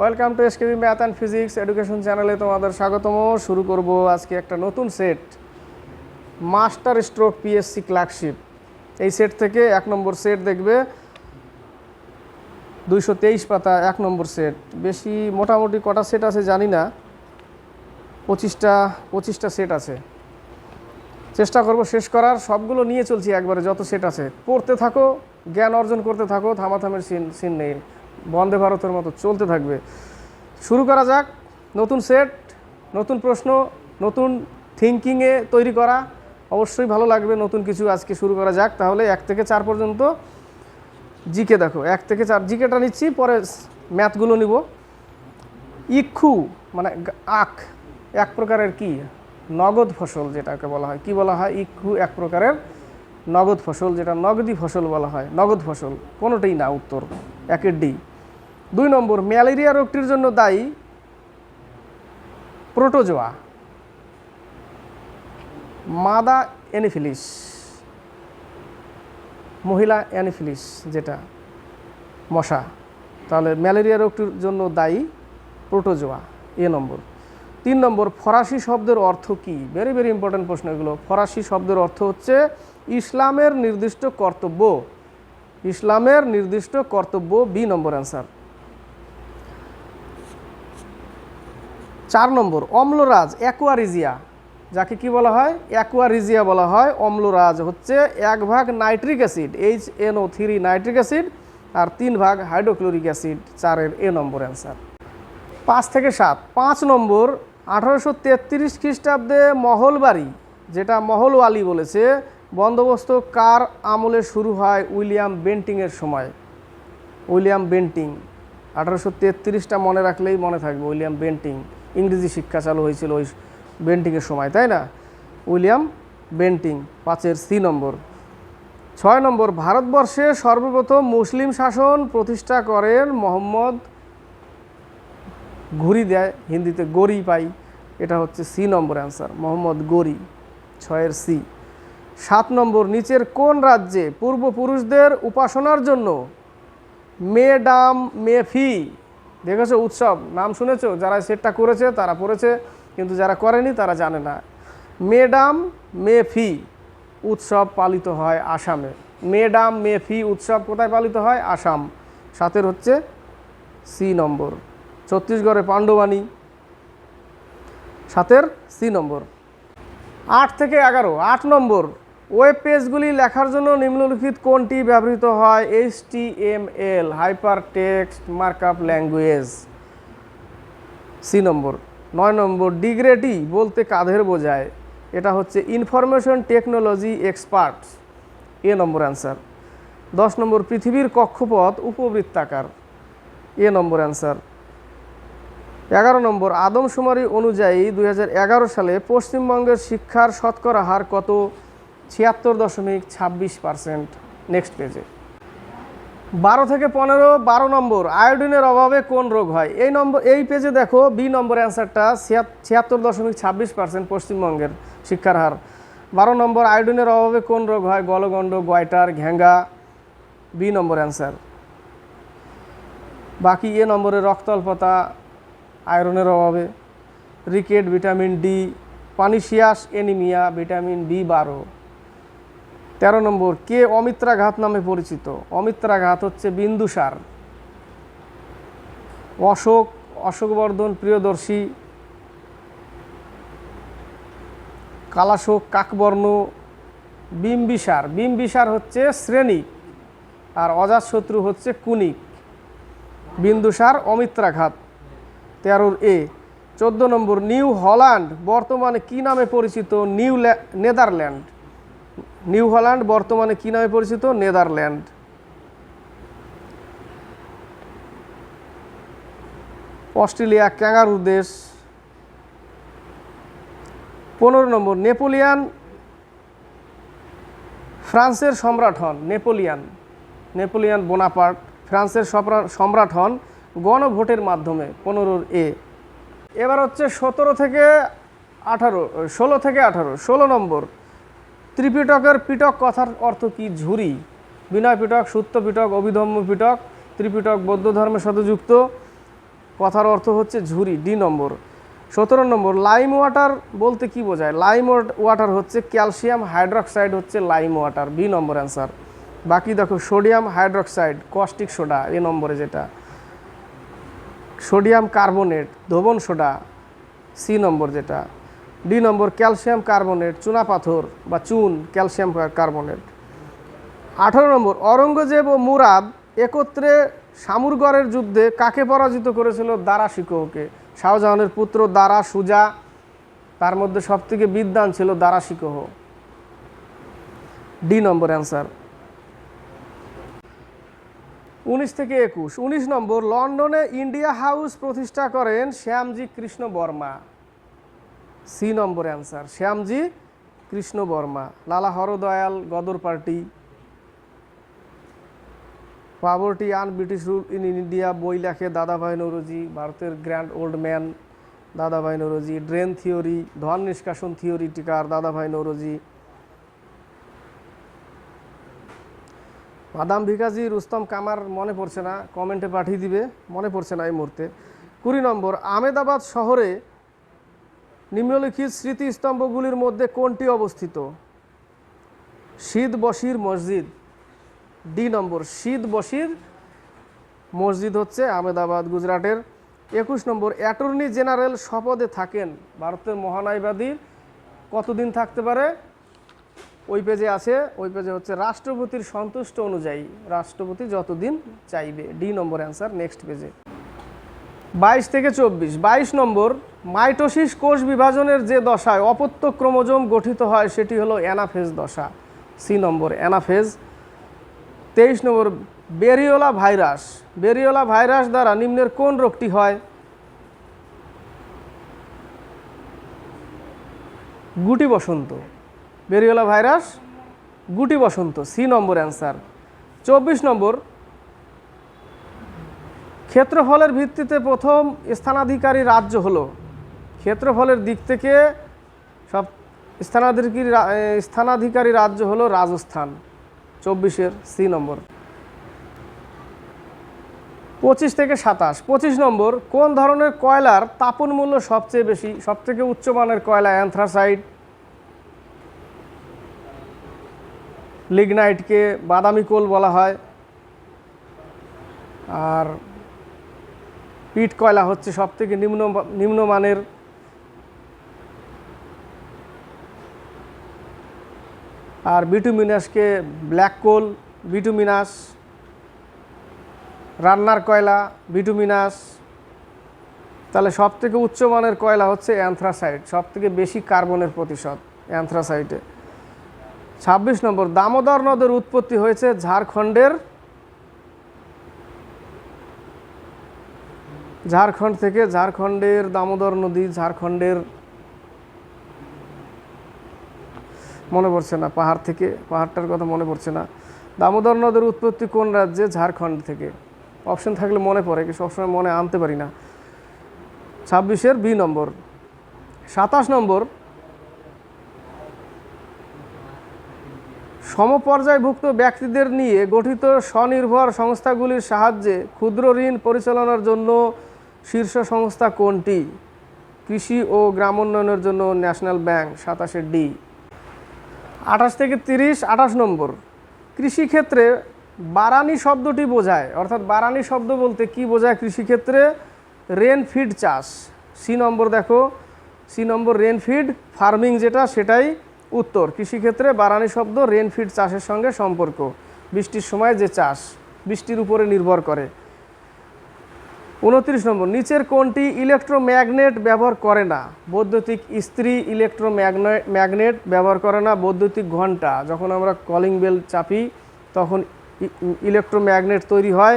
Welcome to SKB math and physics education চ্যানেলে তোমাদের স্বাগতম। শুরু করব আজকে একটা নতুন set master stroke PSC clerkship এই সেট থেকে এক নম্বর সেট দেখবে, দুইশো তেইশ পাতা এক নম্বর সেট বেশি মোটামুটি কটা সেট আছে জানি না, পঁচিশটা পঁচিশটা সেট আছে। চেষ্টা করব শেষ করার, সবগুলো নিয়ে চলছি একবারে, যত সেট আছে। পড়তে থাকো, জ্ঞান অর্জন করতে থাকো, থামাথামের সিন সিন নেই। বন্দে ভারতের মতো চলতে থাকবে। শুরু করা যাক। নতুন সেট নতুন প্রশ্ন, নতুন থিঙ্কিংয়ে তৈরি করা। অবশ্যই ভালো লাগবে নতুন কিছু আজকে শুরু করা যাক। তাহলে এক থেকে চার পর্যন্ত জিকে দেখো। এক থেকে চার জিকেটা নিচ্ছি, পরে ম্যাথগুলো নিব। ইক্ষু মানে আখ, এক প্রকারের কি? নগদ ফসল যেটাকে বলা হয়। কি বলা হয়? ইক্ষু এক প্রকারের নগদ ফসল, যেটা নগদি ফসল বলা হয়, নগদ ফসল, কোনোটাই না, উত্তর একের ডি। দুই নম্বর, ম্যালেরিয়া রোগটির জন্য দায়ী প্রোটোজোয়া, মাদা এনিফিলিস মহিলা অ্যানিফিলিস, যেটা মশা। তাহলে ম্যালেরিয়া রোগটির জন্য দায়ী প্রোটোজোয়া, এ নম্বর। তিন নম্বর, ফরাসি শব্দের অর্থ কি? ভেরি ভেরি ইম্পর্ট্যান্ট প্রশ্ন এগুলো। ফরাসি শব্দের অর্থ হচ্ছে ইসলামের নির্দিষ্ট কর্তব্য। ইসলামের নির্দিষ্ট কর্তব্য বি নম্বর অ্যান্সার। চার নম্বর, অম্লরাজ, অ্যাকোয়ারিজিয়া। যাকে কি বলা হয়? অ্যাকোয়ারিজিয়া বলা হয়। অম্লরাজ হচ্ছে এক ভাগ nitric acid H N O three nitric acid আর তিন ভাগ হাইড্রোক্লোরিক অ্যাসিড। চারের এ নম্বর অ্যান্সার। পাঁচ থেকে সাত। পাঁচ নম্বর, আঠারোশো তেত্রিশ খ্রিস্টাব্দে মহলবাড়ি, যেটা মহলওয়ালি বলেছে বন্দোবস্ত কার আমলে শুরু হয় উইলিয়াম বেন্টিংয়ের সময়? উইলিয়াম বেন্টিং, আঠারোশো তেত্রিশটা মনে রাখলেই মনে থাকবে উইলিয়াম বেন্টিং। ইংরেজি শিক্ষা চালু হয়েছিল ওই বেন্টিংয়ের সময়, তাই না? উইলিয়াম বেন্টিং, পাঁচের সি নম্বর। ছয় নম্বর, ভারতবর্ষে সর্বপ্রথম মুসলিম শাসন প্রতিষ্ঠা করেন মোহাম্মদ ঘুরি দেয়, হিন্দিতে গরি পাই, এটা হচ্ছে সি নম্বর অ্যান্সার মোহাম্মদ গরি, ছয়ের সি। সাত নম্বর, নিচের কোন রাজ্যে পূর্বপুরুষদের উপাসনার জন্য মেডাম মেফি দেখেছ, উৎসব, নাম শুনেছো? যারা সেটটা করেছে, তারা পড়েছে, কিন্তু যারা করেনি, তারা জানে না। মেডাম মেফি উৎসব পালিত হয় আসামে। মেডাম মেফি উৎসব কোথায় পালিত হয়? আসাম। সাতের হচ্ছে সি নম্বর, ছত্তিশগড়ে পাণ্ডবানী সাতের সি নম্বর। আট থেকে এগারো, আট নম্বর। ওয়েব পেজগুলি লেখার জন্য নিম্নলিখিত কোনটি ব্যবহৃত হয়? H T M L hyper text markup language C নম্বর। নয় নম্বর ডিগ্রেটি বলতে কাদের বোঝায়? এটা হচ্ছে information technology experts A number answer দশ নম্বর, পৃথিবীর কক্ষপথ উপবৃত্তাকার। এ নম্বর অ্যান্সার এগারো নম্বর, আদমশুমারি অনুযায়ী দু হাজার এগারো সালে পশ্চিমবঙ্গের শিক্ষার শতকরা হার কত? ছিয়াত্তর দশমিক ছাব্বিশ পার্সেন্ট নেক্সট পেজে। বারো থেকে পনেরো, বারো নম্বর, আয়োডিনের অভাবে কোন রোগ হয়? এই নম্বর, এই পেজে দেখো, বি নম্বর অ্যান্সারটা ছিয়াত্তর দশমিক ছাব্বিশ পার্সেন্ট পশ্চিমবঙ্গের শিক্ষার হার। বারো নম্বর, আয়োডিনের অভাবে কোন রোগ হয়? গলগণ্ড গয়টার ঘ্যাঙ্গা, বি নম্বর অ্যান্সার। বাকি এ নম্বরে রক্তল্পতা, আয়রনের অভাবে। Rickets, vitamin D, pernicious, anaemia, vitamin B বারো। তেরো নম্বর, কে অমিত্রাঘাত নামে পরিচিত? অমিত্রাঘাত হচ্ছে বিন্দুসার। অশোক, অশোকবর্ধন, প্রিয়দর্শী, কালাশোক, কাকবর্ণ, বিম্বিসার। বিম্বিসার হচ্ছে শ্রেণিক আর অজাতশত্রু হচ্ছে কুনিক। বিন্দুসার অমিত্রাঘাত। তেরোর এ। চোদ্দ নম্বর, নিউ হল্যান্ড, বর্তমানে কি নামে পরিচিত? নিউ ল্যা- নেদারল্যান্ড। নিউ হল্যান্ড বর্তমানে কি নামে পরিচিত? নেদারল্যান্ড। অস্ট্রেলিয়া ক্যাঙ্গারু দেশ। পনেরো নম্বর, নেপোলিয়ান। ফ্রান্সের সম্রাট হন, নেপোলিয়ান। নেপোলিয়ান বোনাপার্ট, ফ্রান্সের সম্রা- সম্রাট হন গণভোটের মাধ্যমে, পনেরোর এ। এবার হচ্ছে সতেরো থেকে আঠারো, ষোলো থেকে আঠারো, ষোলো নম্বর। ত্রিপিটকের পিটক কথার অর্থ কি ঝুরি? বিনয় পিটক, সূত্র পিটক, অভিধম্ম পিটক, ত্রিপিটক, বৌদ্ধ ধর্মের সাথে যুক্ত। কথার অর্থ হচ্ছে ঝুরি, ডি নম্বর। সতেরো নম্বর, লাইম ওয়াটার বলতে কি বোঝায়? লাইম ওয়াটার হচ্ছে ক্যালসিয়াম হাইড্রক্সাইড হচ্ছে lime water, B number answer. বাকি দেখো, sodium hydroxide, caustic soda, A নম্বরে যেটা। সোডিয়াম কার্বোনেট ধোবন সোডা, সি নম্বর যেটা। ডি নম্বর ক্যালসিয়াম কার্বনেট, চুনা পাথর বা চুন ক্যালসিয়াম কার্বনেট। আঠারো নম্বর অরঙ্গজেব ও মুরাদ একত্রে শামুরগড়ের যুদ্ধে কাকে পরাজিত করেছিল দারা শিকোহকে? শাহজাহানের পুত্র দারা সুজা, তার মধ্যে সবথেকে বিদ্বান ছিল দারা শিকোহ। ডি নম্বর অ্যান্সার। উনিশ থেকে একুশ। উনিশ নম্বর, লন্ডনে ইন্ডিয়া হাউস প্রতিষ্ঠা করেন Shyamji Krishna Varma. C number answer Shyamji Krishna Varma Lala Hardayal, Ghadar party. Poverty un British rule in India বই লেখে দাদাভাই নৌরজি, ভারতের গ্র্যান্ড ওল্ড ম্যান দাদাভাই নৌরজি ড্রেন থিওরি ধন নিষ্কাশন থিওরি টিকার দাদাভাই নৌরজি। বাদাম ভিকাজি রুস্তম কামার, মনে পড়ছে না? কমেন্টে পাঠিয়ে দিবে, মনে পড়ছে না এই মুহূর্তে। কুড়ি নম্বর আমেদাবাদ শহরে নিম্নলিখিত স্মৃতিস্তম্ভগুলির মধ্যে কোনটি অবস্থিত? শীত বশির মসজিদ। ডি নম্বর, শীত বশির মসজিদ হচ্ছে আমেদাবাদ গুজরাটের। একুশ নম্বর, অ্যাটর্নি জেনারেল শপথে থাকেন ভারতের মহানায়বাদীর কতদিন থাকতে পারে? ওই পেজে আছে, ওই পেজে হচ্ছে রাষ্ট্রপতির সন্তুষ্ট অনুযায়ী। রাষ্ট্রপতি যতদিন চাইবে। ডি নম্বর অ্যান্সার, নেক্সট পেজে। বাইশ থেকে চব্বিশ। বাইশ নম্বর, মাইটোসিস কোষ বিভাজনের যে দশায় অপত্য ক্রোমোজোম গঠিত হয়, সেটি হলো অ্যানাফেজ দশা। C number, anaphase. তেইশ নম্বর, বেরিওলা ভাইরাস। বেরিওলা ভাইরাস দ্বারা নিম্নের কোন রোগটি হয়? গুটি বসন্ত। বেরিওলা ভাইরাস, গুটি বসন্ত। সি নম্বর অ্যান্সার। চব্বিশ নম্বর ক্ষেত্রফলের ভিত্তিতে প্রথম স্থানাধিকারী রাজ্য হলো। ক্ষেত্রফলের দিক থেকে সব স্থানাধিকারী স্থানাধিকারী রাজ্য হলো রাজস্থান, চব্বিশের সি নম্বর। পঁচিশ থেকে সাতাশ। পঁচিশ নম্বর, কোন ধরনের কয়লার তাপন মূল্য সবচেয়ে বেশি? সব সবথেকে উচ্চমানের কয়লা অ্যান্থ্রাসাইড লিগনাইটকে বাদামি কোল বলা হয়। আর পিট কয়লা হচ্ছে সবথেকে নিম্ন নিম্নমানের? আর বিটুমিনাসকে ব্ল্যাক কোল, বিটুমিনাস, রান্নার কয়লা, বিটুমিনাস। তাহলে সব থেকে উচ্চমানের কয়লা হচ্ছে অ্যান্থ্রাসাইড সব থেকে বেশি কার্বনের প্রতিশত অ্যান্থ্রাসাইটে। ছাব্বিশ নম্বর, দামোদর নদের উৎপত্তি হয়েছে ঝাড়খণ্ডের ঝাড়খণ্ড থেকে ঝাড়খণ্ডের দামোদর নদী, ঝাড়খণ্ডের মনে পড়ছে না, পাহাড় থেকে, পাহাড়টার কথা মনে পড়ছে না। দামোদর নদের উৎপত্তি কোন রাজ্যে? ঝাড়খণ্ড থেকে। অপশন থাকলে মনে পড়ে কি সবসময় মনে আনতে পারি না। ছাব্বিশের বি নম্বর। সাতাশ নম্বর। সমপর্যায়ভুক্ত ব্যক্তিদের নিয়ে গঠিত স্বনির্ভর সংস্থাগুলির সাহায্যে ক্ষুদ্র ঋণ পরিচালনার জন্য শীর্ষ সংস্থা কোনটি? কৃষি ও গ্রামোন্নয়নের জন্য ন্যাশনাল ব্যাংক সাতাশে ডি। আঠাশ থেকে তিরিশ, আঠাশ নম্বর। কৃষিক্ষেত্রে বারানি শব্দটি বোঝায়। অর্থাৎ বারানি শব্দ বলতে কি বোঝায় কৃষিক্ষেত্রে? রেন ফিড চাষ। সি নম্বর দেখো। C number rain fed farming যেটা, সেটাই উত্তর। কৃষিক্ষেত্রে বারানি শব্দ রেন ফিড চাষের সঙ্গে সম্পর্ক। বৃষ্টির সময় যে চাষ, বৃষ্টির উপরে নির্ভর করে। উনত্রিশ নম্বর, নিচের কোনটি ইলেকট্রোম্যাগনেট ব্যবহার করে না। বৈদ্যুতিক ইস্ত্রি ম্যাগনেট ব্যবহার করে না বৈদ্যুতিক ঘণ্টা। যখন আমরা কলিং বেল চাপি, তখন ইলেকট্রোম্যাগনেট তৈরি হয়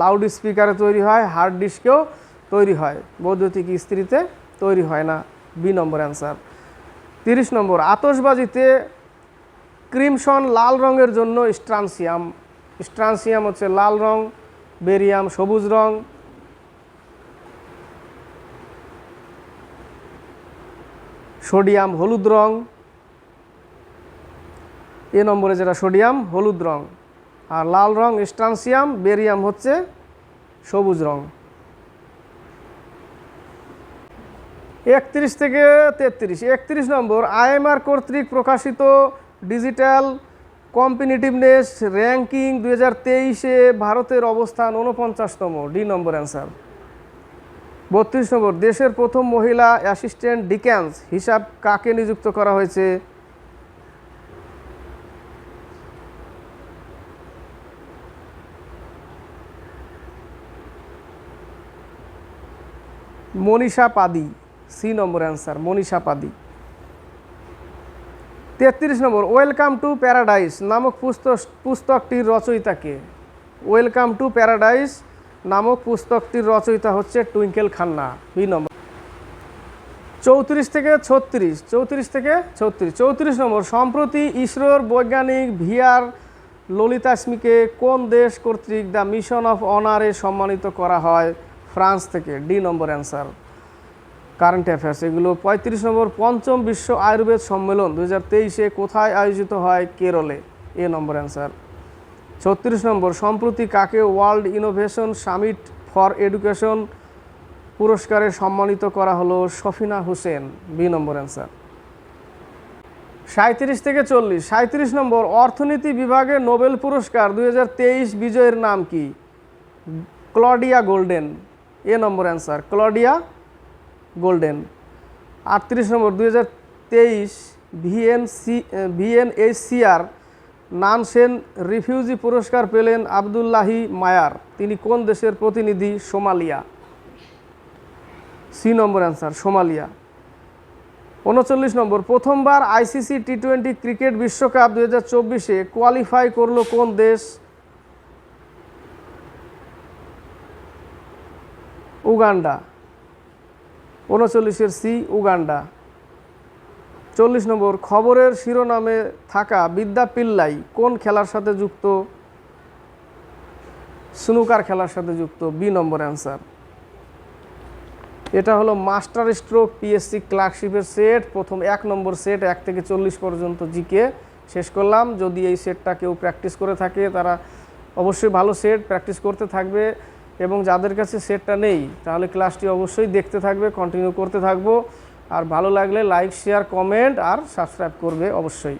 লাউড স্পিকারে তৈরি হয় হার্ড ডিস্কেও তৈরি হয়। বৈদ্যুতিক ইস্ত্রিতে তৈরি হয় না। বি নম্বর অ্যান্সার তিরিশ নম্বর আতসবাজিতে ক্রিমসন লাল রঙের জন্য স্ট্রানসিয়াম স্ট্রানসিয়াম হচ্ছে লাল রং বেরিয়াম সবুজ রং। সোডিয়াম হলুদ রং। এ নম্বরে যেটা সোডিয়াম, হলুদ রং। আর লাল রং স্ট্রানসিয়াম, বেরিয়াম হচ্ছে সবুজ রং। একত্রিশ থেকে তেত্রিশ। একত্রিশ নম্বর, আইএমআর কর্তৃক প্রকাশিত ডিজিটাল কম্পিটিটিভনেস র্যাঙ্কিং দু হাজার তেইশে ভারতের অবস্থান উনপঞ্চাশতম ডি নম্বর অ্যান্সার। বত্রিশ নম্বর, দেশের প্রথম মহিলা অ্যাসিস্ট্যান্ট ডিক্যান্স হিসাব কাকে নিযুক্ত করা হয়েছে? মনীষা পাদি, সি নম্বর অ্যান্সার, মনীষা পাদি। তেত্রিশ নম্বর, ওয়েলকাম টু প্যারাডাইস নামক পুস্তক পুস্তকটির রচয়িতাকে ওয়েলকাম টু প্যারাডাইস নামক পুস্তকটির রচয়িতা হচ্ছে টুইঙ্কেল খান্না, দুই নম্বর। চৌত্রিশ থেকে ছত্রিশ, চৌত্রিশ থেকে ছত্রিশ, চৌত্রিশ নম্বর, সম্প্রতি ইসরোর বৈজ্ঞানিক ভিআর ললিতাস্মিকে কোন দেশ কর্তৃক দ্য মিশন অফ অনারে সম্মানিত করা হয়? ফ্রান্স থেকে, D number answer. Current affairs, এগুলো পঁয়ত্রিশ নম্বর, পঞ্চম বিশ্ব আয়ুর্বেদ সম্মেলন দু কোথায় আয়োজিত হয়? কেরলে, এ নম্বর অ্যান্সার। ছত্রিশ নম্বর, সম্প্রতি কাকে World Innovation Summit for Education পুরস্কারে সম্মানিত করা হলো Safina Hossain? B number answer. সাঁত্রিশ থেকে চল্লিশ। সাঁত্রিশ নম্বর, অর্থনীতি বিভাগে নোবেল পুরস্কার দুই হাজার তেইশ বিজয়ের নাম কি? Claudia Goldin. A number answer. Claudia Goldin. আটত্রিশ নম্বর, দুই হাজার তেইশ ভিএনসি ভিএনএইচসিআর নানসেন রিফিউজি পুরস্কার পেলেন আবদুল্লাহি মায়ার। তিনি কোন দেশের প্রতিনিধি? Somalia. C number answer, Somalia. উনচল্লিশ নম্বর, প্রথমবার আইসিসি টি টোয়েন্টি ক্রিকেট বিশ্বকাপ দু হাজার চব্বিশে কোয়ালিফাই করল কোন দেশ? উগান্ডা। উনচল্লিশের সি, উগান্ডা। চল্লিশ নম্বর, খবরের শিরোনামে থাকা বিদ্যা পিল্লাই কোন খেলার সাথে যুক্ত? স্নুকার খেলার সাথে যুক্ত, বি নম্বর অ্যান্সার। এটা হলো মাস্টার স্ট্রোক পিএসসি ক্লার্কশিপের সেট, প্রথম এক নম্বর সেট, এক থেকে চল্লিশ পর্যন্ত জিকে। শেষ করলাম, যদি এই সেটটা কেউ প্র্যাকটিস করে থাকে, তারা অবশ্যই ভালো সেট, প্র্যাকটিস করতে থাকবে। এবং যাদের কাছে সেটটা নেই, তাহলে ক্লাসটি অবশ্যই দেখতে থাকবে, কন্টিনিউ করতে থাকব। আর ভালো লাগলে লাইক শেয়ার কমেন্ট আর সাবস্ক্রাইব করবে অবশ্যই।